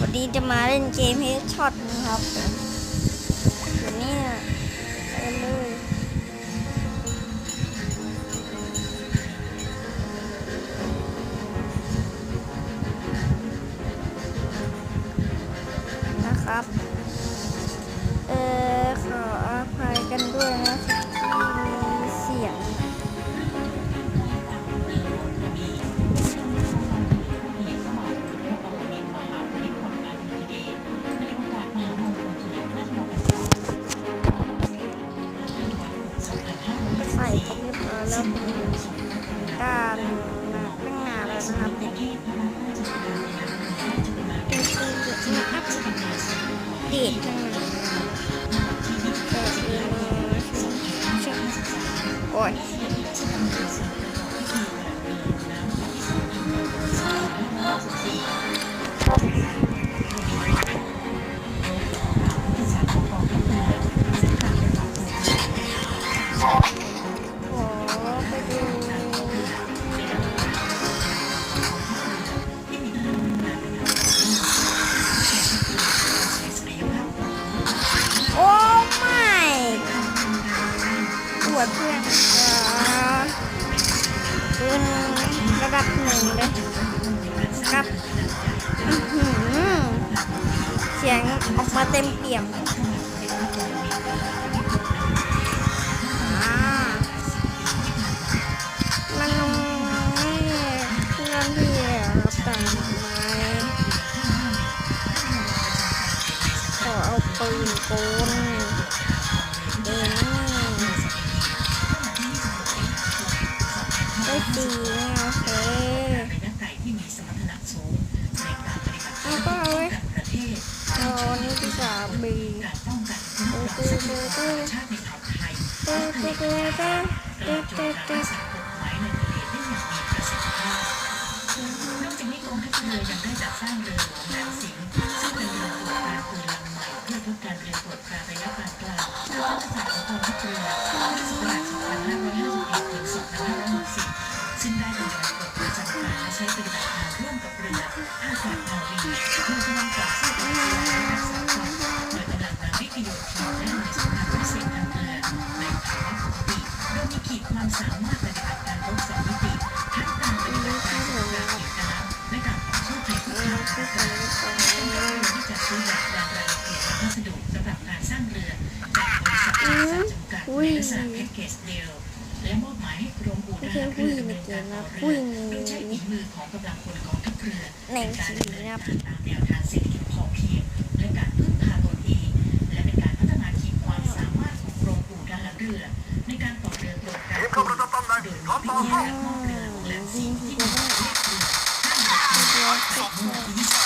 วันนี้จะมาเล่นเกมเฮดช็อตนะครับ นะครับด้านเรื่องงานแล้วนะครับเป็นปืนจุดนเป็นระดับหนึ่งเลยครับอื้อหือเสียงออกมาเต็มเปี่ยมอ่ามันไม่เพื่อนที่รับต่างไม้ขอเอาปืนโกนเอง ได้ตีโอเคเอาก็เอาไว้เอาอันนี้ดีกว่าบีเต้เต้เต้เต้เต้เต้เต้เต้เต้เต้เต้นอกจากนี้กองทัพเรือยังได้จัดสร้างเรือหลวงแหลมสิงห์ซึ่งเป็นเรือตรวจการปืนลำใหม่เพื่อทดการเรือตรวจการระยะปานกลางตามยุทธศาสตร์ของกองทัพเรือ ษัทจำกัดในลักษณะแพ็กเกจเดียวและมอบหมายให้กรมอู่ทหารเรือดำเนินการต่อเรือโดยใช้ฝีมือของกำลังพลกองทัพเรือหนังการสีดำเนินนะคการับรตามแนวทางเศรษฐกิจพอเพียงและการพึ่งพาตนเองและเป็นการพัฒนาขีดความสามารถของกรมอู่ทหารเรือ ในการต่อเรือตรวจการเตรียมเข้าประจำตำแหน่งโดยพร้อมมีต่อวิธีสู้การมอบเรือหลวงแหลมสิงห์ที่มีหมายเลขเรือห้าหกหนึ่งเดี๋ยวสองเมื่อวันที่29กันยาย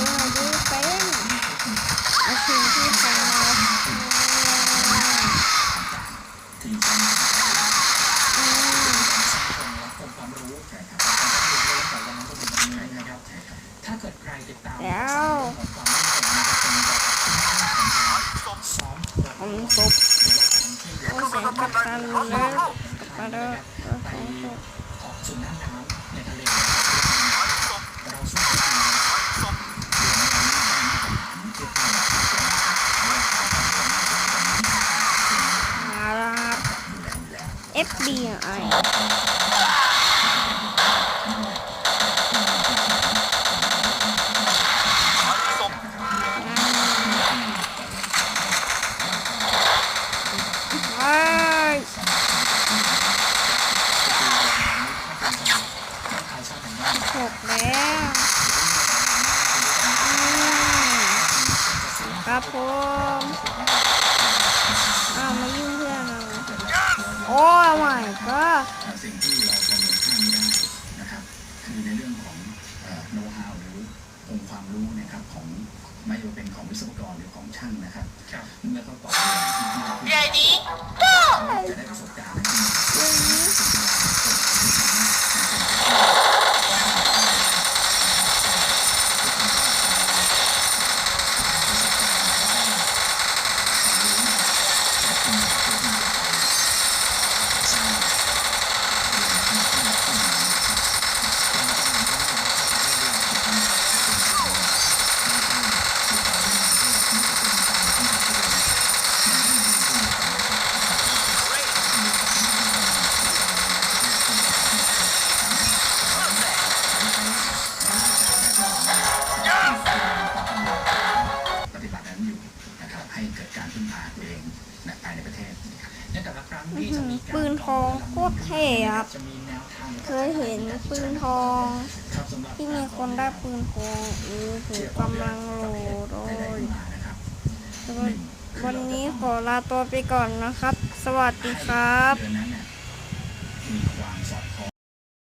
ดูเป็นอาสิ่งที่ฟังมาถ้าเกิดใครติดตามแวผมซบแสงพันนะมาเด้อผมซบ FBI จบแล้วครับผมอ้าวมายู โอ้ยไม่ก็เอ่อสิ่งที่เราประเมินค่าไม่ได้นะครับคือในเรื่องของโน้ตฮาวหรือองค์ความรู้นะครับของไม่ว่าเป็นของวิศวกรหรือของช่างนะครับเมื่อเขาตอบเรื่องที่ที่เราพูดจะได้ประสบการณ์ พึ่งพาตัวเองนะภายในประเทศนะครับในแต่ละครั้งอื้อที่หืจะอมีการปืนทองโคตรเท่ครับจะมีแนวทางเคยเห็นปืนทองครับสำหรับที่มีคนได้ปืนทองหรือถือกำลังโหลดโอ้ได้ยขึ้นมานะครับวันนี้ขอลาตัวไปก่อนนะครับ สวัสดีครับ